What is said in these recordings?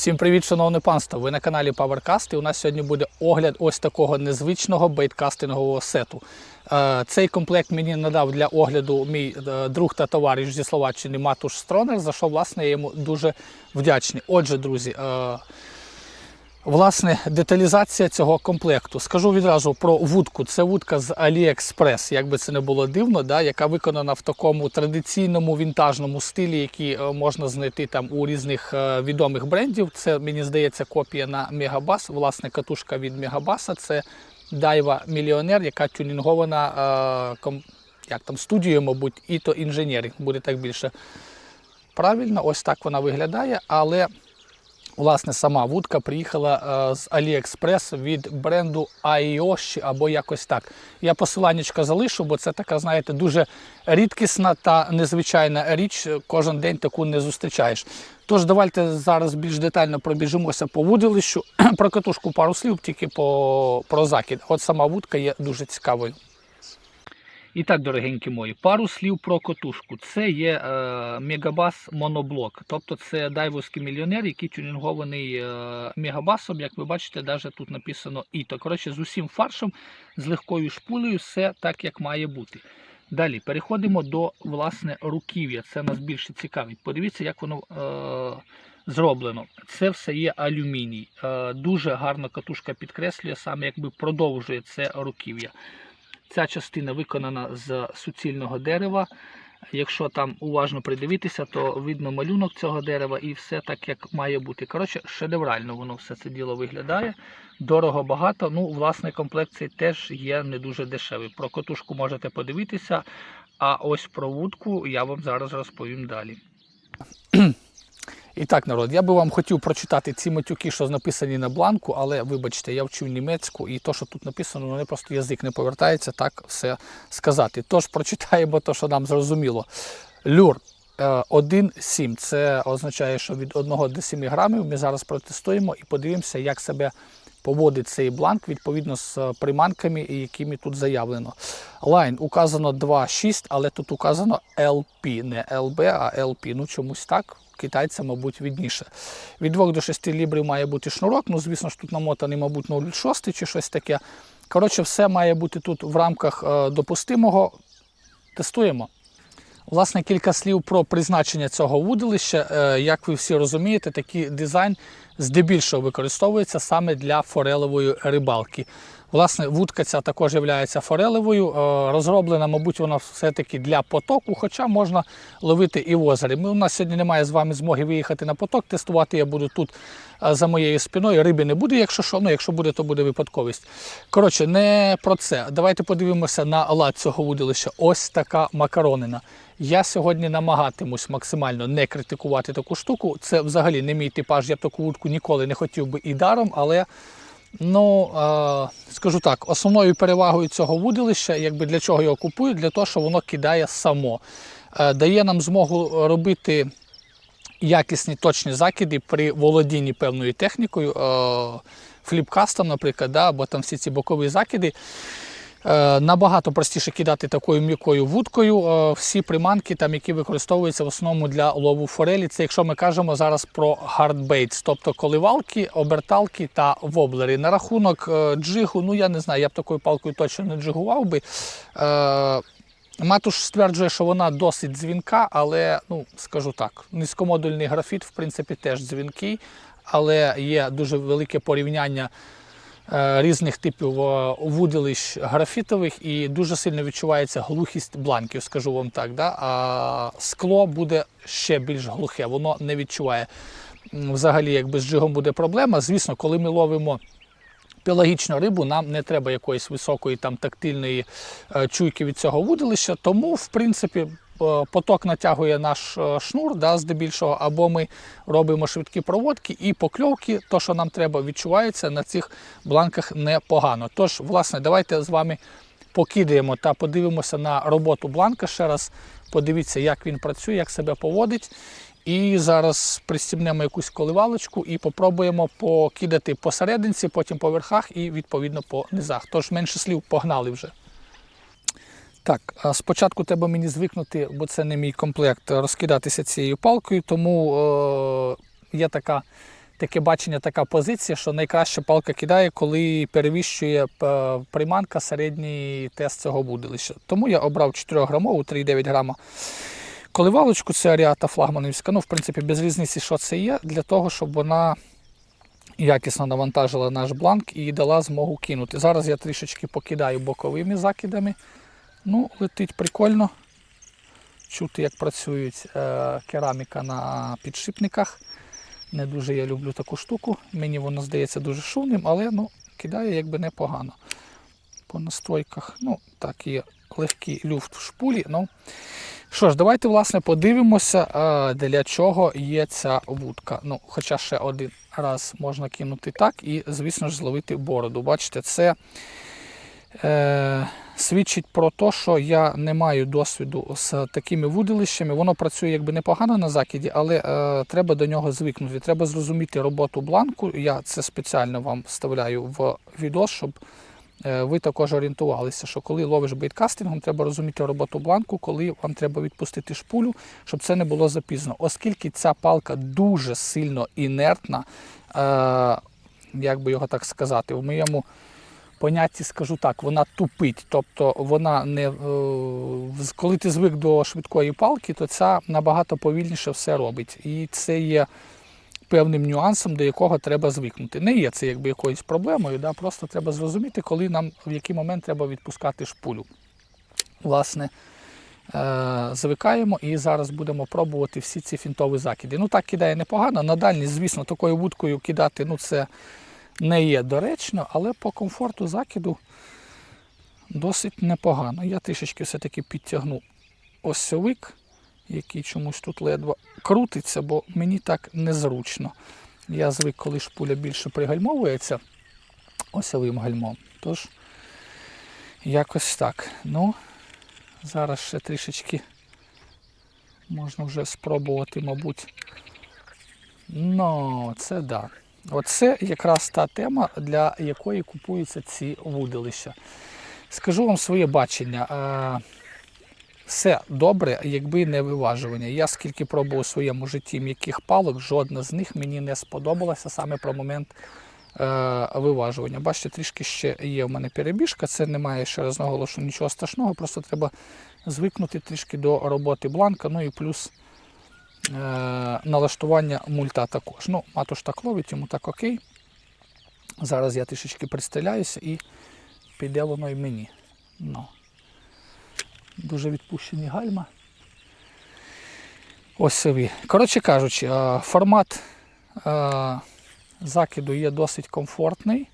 Всім привіт, шановне панство! Ви на каналі PowerCast і у нас сьогодні буде огляд ось такого незвичного бейткастингового сету. Е, Цей комплект мені надав для огляду мій е, друг та товариш зі Словаччини Матуш Стронер, за що власне я йому дуже вдячний. Отже, друзі, е, Власне, деталізація цього комплекту. Скажу відразу про вудку. Це вудка з AliExpress, як би це не було дивно, да, яка виконана в такому традиційному вінтажному стилі, який е, можна знайти там у різних е, відомих брендів. Це, мені здається, копія на Мегабас. Власне, катушка від Мегабаса. Це Дайва Мільйонер, яка тюнінгована е, ком- як там, студією, мабуть, Ito Engineering, буде так більше правильно. Ось так вона виглядає, але Власне, сама вудка приїхала е, з AliExpress від бренду Aioshi або якось так. Я посиланнячка залишу, бо це така, знаєте, дуже рідкісна та незвичайна річ. Кожен день таку не зустрічаєш. Тож давайте зараз більш детально пробіжимося по вудилищу. Про катушку пару слів, тільки по, про закид. От сама вудка є дуже цікавою. І так, дорогенькі мої, пару слів про котушку. Це є е, Мегабас моноблок. Тобто це дайвовський мільйонер, який тюнінгований е, мегабасом. Як ви бачите, навіть тут написано іто. Коротше, з усім фаршем, з легкою шпулею, все так, як має бути. Далі переходимо до власне руків'я. Це нас більше цікавить. Подивіться, як воно е, зроблено. Це все є алюміній. Е, дуже гарно катушка підкреслює, саме якби продовжує це руків'я. Ця частина виконана з суцільного дерева. Якщо там уважно придивитися, то видно малюнок цього дерева і все так, як має бути. Коротше, шедеврально воно все це діло виглядає. Дорого багато. Ну, власне, комплект цей теж є не дуже дешевий. Про котушку можете подивитися, а ось про вудку я вам зараз розповім далі. І так, народ, я би вам хотів прочитати ці матюки, що написані на бланку, але вибачте, я вчив німецьку, і то, що тут написано, мене просто язик не повертається так все сказати. Тож прочитаємо те, що нам зрозуміло. Люр е, 1,7. Це означає, що від 1 до 7 грамів ми зараз протестуємо і подивимося, як себе поводить цей бланк відповідно з е, приманками, якими тут заявлено. Лайн указано 2,6, але тут указано LP, не LB, а LP. Ну чомусь так. Китайцям, мабуть, відніше. Від 2 до 6 лібрів має бути шнурок. Ну, звісно ж, тут намотаний, мабуть, 0,6 чи щось таке. Коротше, все має бути тут в рамках е, допустимого. Тестуємо. Власне, кілька слів про призначення цього вудилища. Е, Як ви всі розумієте, такий дизайн здебільшого використовується саме для форелевої рибалки. Власне, вудка ця також є форелевою. Е, Розроблена, мабуть, вона все-таки для потоку, хоча можна ловити і в озері. Ми, у нас сьогодні немає з вами змоги виїхати на поток, тестувати я буду тут е, за моєю спиною. Риби не буде, якщо що, ну якщо буде, то буде випадковість. Коротше, не про це. Давайте подивимося на лад цього вудилища. Ось така макаронина. Я сьогодні намагатимусь максимально не критикувати таку штуку. Це взагалі не мій типаж, я б таку вудку ніколи не хотів би і даром, але ну, е, скажу так, основною перевагою цього вудилища, якби для чого його купую, для того, що воно кидає само. Е, дає нам змогу робити якісні точні закиди при володінні певною технікою, е, фліпкастом, наприклад, да, або там всі ці бокові закиди. Е, Набагато простіше кидати такою м'якою вудкою. Е, Всі приманки, там, які використовуються в основному для лову форелі. Це якщо ми кажемо зараз про hardbaits, тобто коливалки, оберталки та воблери. На рахунок е, джигу, ну я не знаю, я б такою палкою точно не джигував би. Матуш стверджує, що вона досить дзвінка, але ну, скажу так, низькомодульний графіт, в принципі, теж дзвінкий, але є дуже велике порівняння різних типів е, вудилищ графітових і дуже сильно відчувається глухість бланків, скажу вам так. Да? А скло буде ще більш глухе, воно не відчуває. Взагалі, якби з джигом буде проблема. Звісно, коли ми ловимо пелагічну рибу, нам не треба якоїсь високої там тактильної е, чуйки від цього вудилища, тому, в принципі, е, поток натягує наш е, шнур, да, здебільшого, або ми робимо швидкі проводки, і покльовки, то, що нам треба, відчувається на цих бланках непогано. Тож, власне, давайте з вами покидаємо та подивимося на роботу бланка ще раз. Подивіться, як він працює, як себе поводить. І зараз пристібнемо якусь коливалочку і попробуємо покидати посерединці, потім по верхах і відповідно по низах. Тож менше слів погнали вже. Так, спочатку треба мені звикнути, бо це не мій комплект, розкидатися цією палкою, тому е, є така таке бачення, така позиція, що найкраще палка кидає, коли перевищує е, приманка середній тест цього будилища. Тому я обрав 4 грамову, 3,9 грама. Коливалочку це Аріата флагманівська. Ну, в принципі, без різниці, що це є, для того, щоб вона якісно навантажила наш бланк і дала змогу кинути. Зараз я трішечки покидаю боковими закидами. Ну, летить прикольно. Чути, як працюють е, кераміка на підшипниках. Не дуже я люблю таку штуку. Мені воно здається дуже шумним, але ну, кидає якби непогано. По настройках. Ну, так, є легкий люфт в шпулі. Ну, що ж, давайте власне подивимося, е, для чого є ця вудка. Ну, Хоча ще один раз можна кинути так і, звісно ж, зловити бороду. Бачите, це е, свідчить про те, що я не маю досвіду з такими вудилищами. Воно працює якби непогано на закиді, але е, треба до нього звикнути. Треба зрозуміти роботу бланку. Я це спеціально вам вставляю в відос, щоб е, ви також орієнтувалися, що коли ловиш бейткастингом, треба розуміти роботу бланку, коли вам треба відпустити шпулю, щоб це не було запізно. Оскільки ця палка дуже сильно інертна, е, як би його так сказати, в моєму понятті скажу так, вона тупить. Тобто вона не е, коли ти звик до швидкої палки, то ця набагато повільніше все робить. І це є певним нюансом, до якого треба звикнути. Не є це якби якоюсь проблемою, да? просто треба зрозуміти, коли нам в який момент треба відпускати шпулю. Власне, е, звикаємо і зараз будемо пробувати всі ці фінтові закиди. Ну так кидає непогано. На дальність, звісно, такою вудкою кидати ну, це не є доречно, але по комфорту закиду досить непогано. Я трішечки все-таки підтягну осьовик, який чомусь тут ледве крутиться, бо мені так незручно. Я звик, коли шпуля більше пригальмовується осьовим гальмом. Тож, якось так. Ну, зараз ще трішечки можна вже спробувати, мабуть. Ну, це да. Оце якраз та тема, для якої купуються ці вудилища. Скажу вам своє бачення. е, Все добре, якби не виважування. Я скільки пробував у своєму житті м'яких палок, жодна з них мені не сподобалася саме про момент е, виважування. Бачите, трішки ще є в мене перебіжка, це немає, ще раз наголошую, нічого страшного, просто треба звикнути трішки до роботи бланка, ну і плюс налаштування мульта також. Ну, матуш так ловить, йому так окей. Зараз я трішечки пристеляюся і піде воно і мені. Ну. Дуже відпущені гальма. Ось собі. Коротше кажучи, е, формат е, закиду є досить комфортний.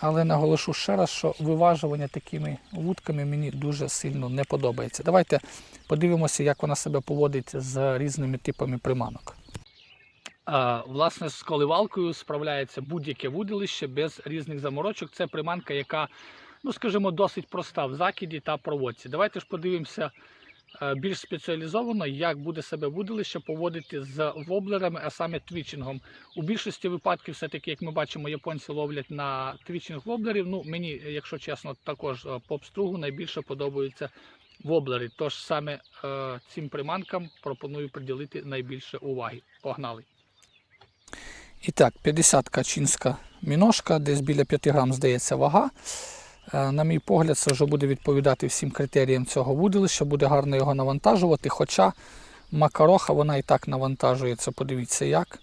Але наголошу ще раз, що виважування такими вудками мені дуже сильно не подобається. Давайте подивимося, як вона себе поводить з різними типами приманок. Власне, з коливалкою справляється будь-яке вудилище без різних заморочок. Це приманка, яка, ну скажімо, досить проста в закиді та проводці. Давайте ж подивимося більш спеціалізовано, як буде себе вудилище поводити з воблерами, а саме твічингом. У більшості випадків, все-таки, як ми бачимо, японці ловлять на твічинг воблерів. Ну, мені, якщо чесно, також е, по обстругу найбільше подобаються воблери. Тож саме е, цим приманкам пропоную приділити найбільше уваги. Погнали! І так, 50 качинська міношка, десь біля 5 грам, здається, вага. Е, На мій погляд, це вже буде відповідати всім критеріям цього вудилища, буде гарно його навантажувати. Хоча макароха вона і так навантажується, подивіться як.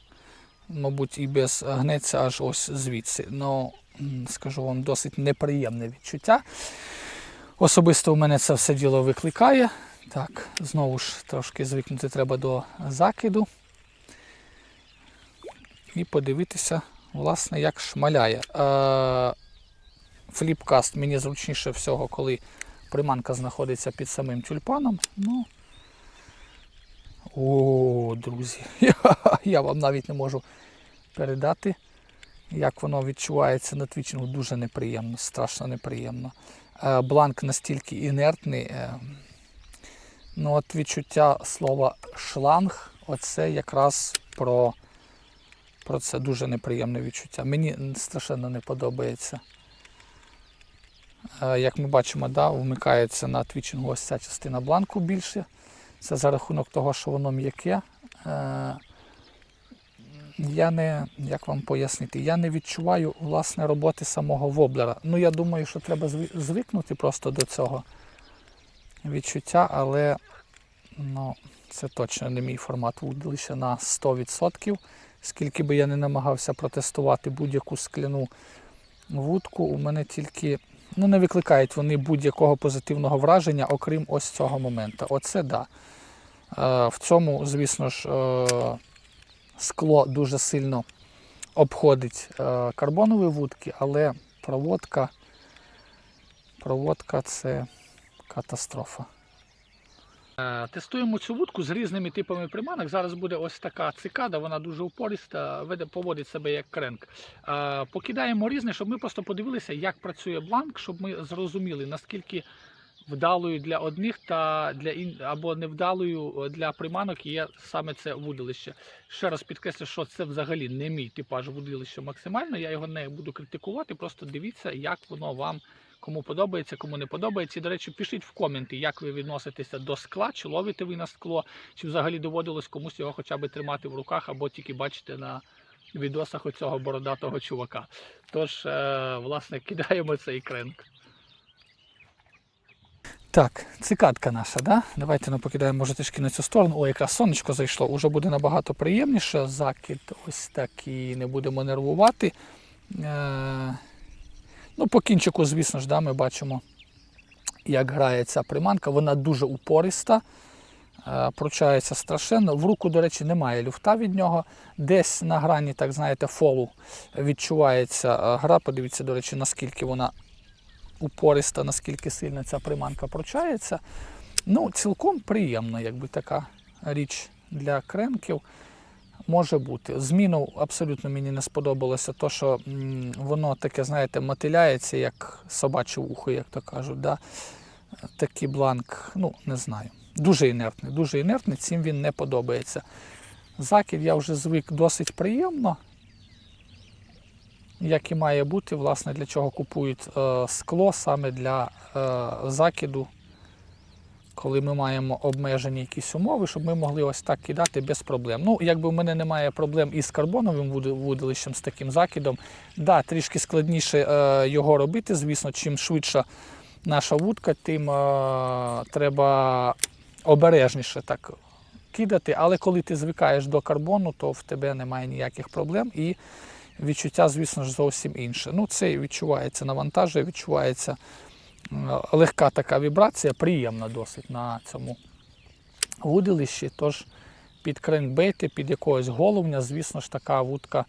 Мабуть, і без гнеться аж ось звідси. Ну, скажу вам, досить неприємне відчуття. Особисто у мене це все діло викликає. Так, знову ж трошки звикнути треба до закиду і подивитися, власне, як шмаляє. Фліпкаст мені зручніше всього, коли приманка знаходиться під самим тюльпаном. Ну, о, друзі, я, я вам навіть не можу передати, як воно відчувається на твічингу. Дуже неприємно, страшно неприємно. Е, Бланк настільки інертний. е, Ну, от відчуття слова шланг, оце якраз про про це дуже неприємне відчуття. Мені страшенно не подобається. Е, Як ми бачимо, да, вмикається на твічингу ось ця частина бланку більше. Це за рахунок того, що воно м'яке. Е, я не, як вам пояснити, я не відчуваю власне роботи самого воблера. Ну, я думаю, що треба звикнути просто до цього відчуття, але ну, це точно не мій формат вудилища на 100%. Скільки би я не намагався протестувати будь-яку скляну вудку, у мене тільки ну, не викликають вони будь-якого позитивного враження, окрім ось цього моменту. Оце да. Е, в цьому, звісно ж, е, скло дуже сильно обходить е, карбонові вудки, але проводка, проводка це катастрофа. Е, Тестуємо цю вудку з різними типами приманок. Зараз буде ось така цикада, вона дуже упориста, веде, поводить себе як кренк. Е, Покидаємо різне, щоб ми просто подивилися, як працює бланк, щоб ми зрозуміли, наскільки вдалою для одних та для ін... або невдалою для приманок є саме це вудилище. Ще раз підкреслю, що це взагалі не мій типаж вудилища максимально. Я його не буду критикувати. Просто дивіться, як воно вам кому подобається, кому не подобається. І, до речі, пишіть в коменти, як ви відноситеся до скла, чи ловите ви на скло, чи взагалі доводилось комусь його хоча б тримати в руках, або тільки бачите на відосах оцього бородатого чувака. Тож, е, власне, кидаємо цей кренк. Так, цикадка наша, да? Давайте ну, покидаємо, може, трішки на цю сторону. О, якраз сонечко зайшло, уже буде набагато приємніше. Закид ось такий, не будемо нервувати. Е, ну, по кінчику, звісно ж, да, ми бачимо, як грає ця приманка. Вона дуже упориста, е, пручається страшенно. В руку, до речі, немає люфта від нього. Десь на грані, так знаєте, фолу відчувається е, гра. Подивіться, до речі, наскільки вона упориста, наскільки сильно ця приманка пручається. Ну, цілком приємна, якби така річ для кренків може бути. Зміну абсолютно мені не сподобалося, то що воно таке, знаєте, мотиляється, як собаче вухо, як то кажуть. Да? Такий бланк, ну, не знаю. Дуже інертний, дуже інертний, цим він не подобається. Закид я вже звик досить приємно як і має бути, власне, для чого купують е, скло саме для е, закиду, коли ми маємо обмежені якісь умови, щоб ми могли ось так кидати без проблем. Ну, якби в мене немає проблем із карбоновим вуди- вудилищем, з таким закидом, да, трішки складніше е, його робити. Звісно, чим швидша наша вудка, тим е, треба обережніше так кидати. Але коли ти звикаєш до карбону, то в тебе немає ніяких проблем. І відчуття, звісно ж, зовсім інше. Ну, це відчувається навантажує, відчувається легка така вібрація, приємна досить на цьому вудилищі. Тож під кренкбейти, під якогось головня, звісно ж, така вудка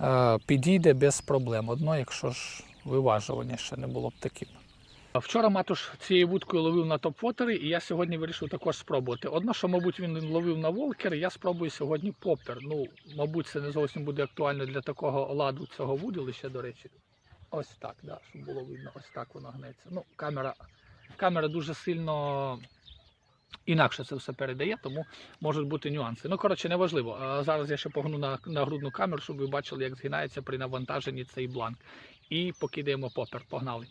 е, підійде без проблем. Одно, якщо ж виважування ще не було б таким. Вчора матуш цією вудкою ловив на топ-вотери, і я сьогодні вирішив також спробувати. Одно, що, мабуть, він ловив на волкер, я спробую сьогодні поппер. Ну, мабуть, це не зовсім буде актуально для такого ладу цього вудилища, до речі. Ось так, да, щоб було видно, ось так воно гнеться. Ну, камера, камера дуже сильно інакше це все передає, тому можуть бути нюанси. Ну, коротше, неважливо. Зараз я ще погну на, на грудну камеру, щоб ви бачили, як згинається при навантаженні цей бланк. І покидаємо поппер. Погнали.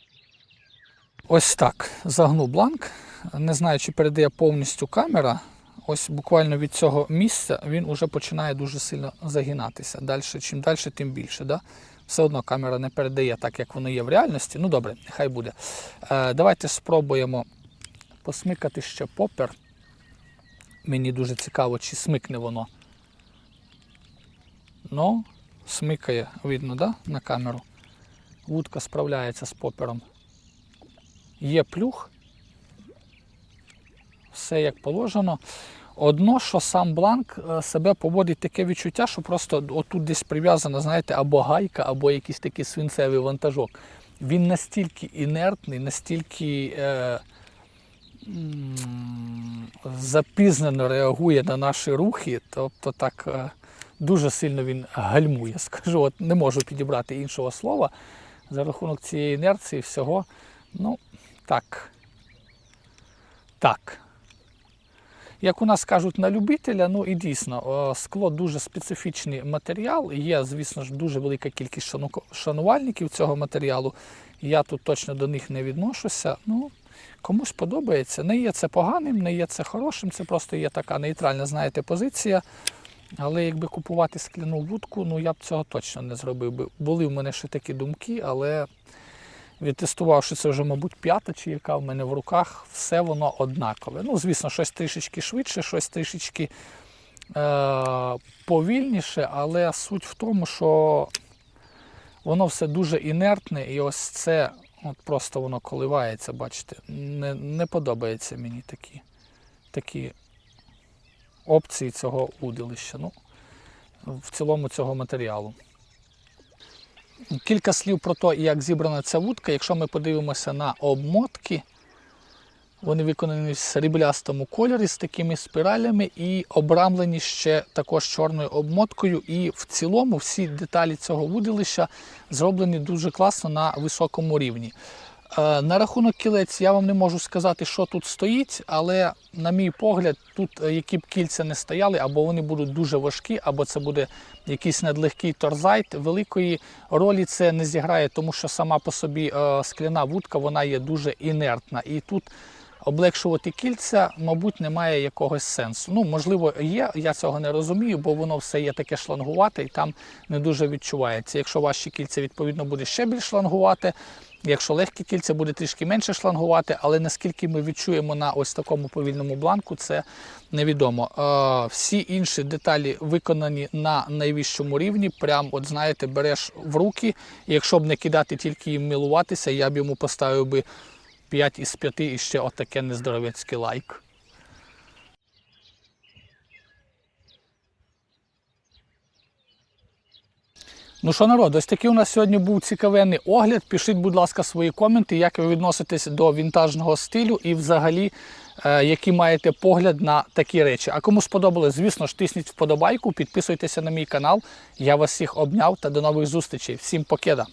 Ось так. Загнув бланк. Не знаю, чи передає повністю камера. Ось буквально від цього місця він вже починає дуже сильно загинатися. Далі, чим далі, тим більше. Да? Все одно камера не передає так, як воно є в реальності. Ну добре, нехай буде. Е, давайте спробуємо посмикати ще попер. Мені дуже цікаво, чи смикне воно. Ну, смикає, видно, да? на камеру. Вудка справляється з попером. Є плюх. Все як положено. Одно, що сам бланк е, себе поводить таке відчуття, що просто отут десь прив'язана, знаєте, або гайка, або якийсь такий свинцевий вантажок. Він настільки інертний, настільки е, запізнено реагує на наші рухи, тобто так е, дуже сильно він гальмує. Скажу, от не можу підібрати іншого слова. За рахунок цієї інерції всього, ну, так. Так. Як у нас кажуть на любителя, ну і дійсно, скло дуже специфічний матеріал. Є, звісно ж, дуже велика кількість шанувальників цього матеріалу. Я тут точно до них не відношуся. Ну, комусь подобається. Не є це поганим, не є це хорошим, це просто є така нейтральна, знаєте, позиція. Але якби купувати скляну вудку, ну я б цього точно не зробив би. Були в мене ще такі думки, але відтестувавши це вже, мабуть, п'ята чи яка в мене в руках, все воно однакове. Ну, звісно, щось трішечки швидше, щось трішечки е- повільніше, але суть в тому, що воно все дуже інертне, і ось це от просто воно коливається, бачите. Не, не подобається мені такі, такі опції цього удилища. Ну, в цілому цього матеріалу. Кілька слів про те, як зібрана ця вудка. Якщо ми подивимося на обмотки, вони виконані в сріблястому кольорі з такими спиралями і обрамлені ще також чорною обмоткою. І в цілому всі деталі цього вудилища зроблені дуже класно на високому рівні. Е, На рахунок кілець я вам не можу сказати, що тут стоїть, але, на мій погляд, тут е, які б кільця не стояли, або вони будуть дуже важкі, або це буде якийсь надлегкий торзайт. Великої ролі це не зіграє, тому що сама по собі е, скляна вудка вона є дуже інертна. І тут облегшувати кільця, мабуть, немає якогось сенсу. Ну, можливо, є, я цього не розумію, бо воно все є таке шлангувате і там не дуже відчувається. Якщо важчі кільця, відповідно, буде ще більш шлангувати. Якщо легкі кільця буде трішки менше шлангувати, але наскільки ми відчуємо на ось такому повільному бланку, це невідомо. Е, всі інші деталі виконані на найвищому рівні. Прям, от знаєте, береш в руки. Якщо б не кидати тільки їм милуватися, я б йому поставив би 5 із 5 і ще отаке нездоровецький лайк. Ну що, народ, ось такий у нас сьогодні був цікавенний огляд. Пишіть, будь ласка, свої коменти, як ви відноситесь до вінтажного стилю і взагалі, е, який маєте погляд на такі речі. А кому сподобалось, звісно ж, тисніть вподобайку, підписуйтеся на мій канал. Я вас всіх обняв та до нових зустрічей. Всім покеда!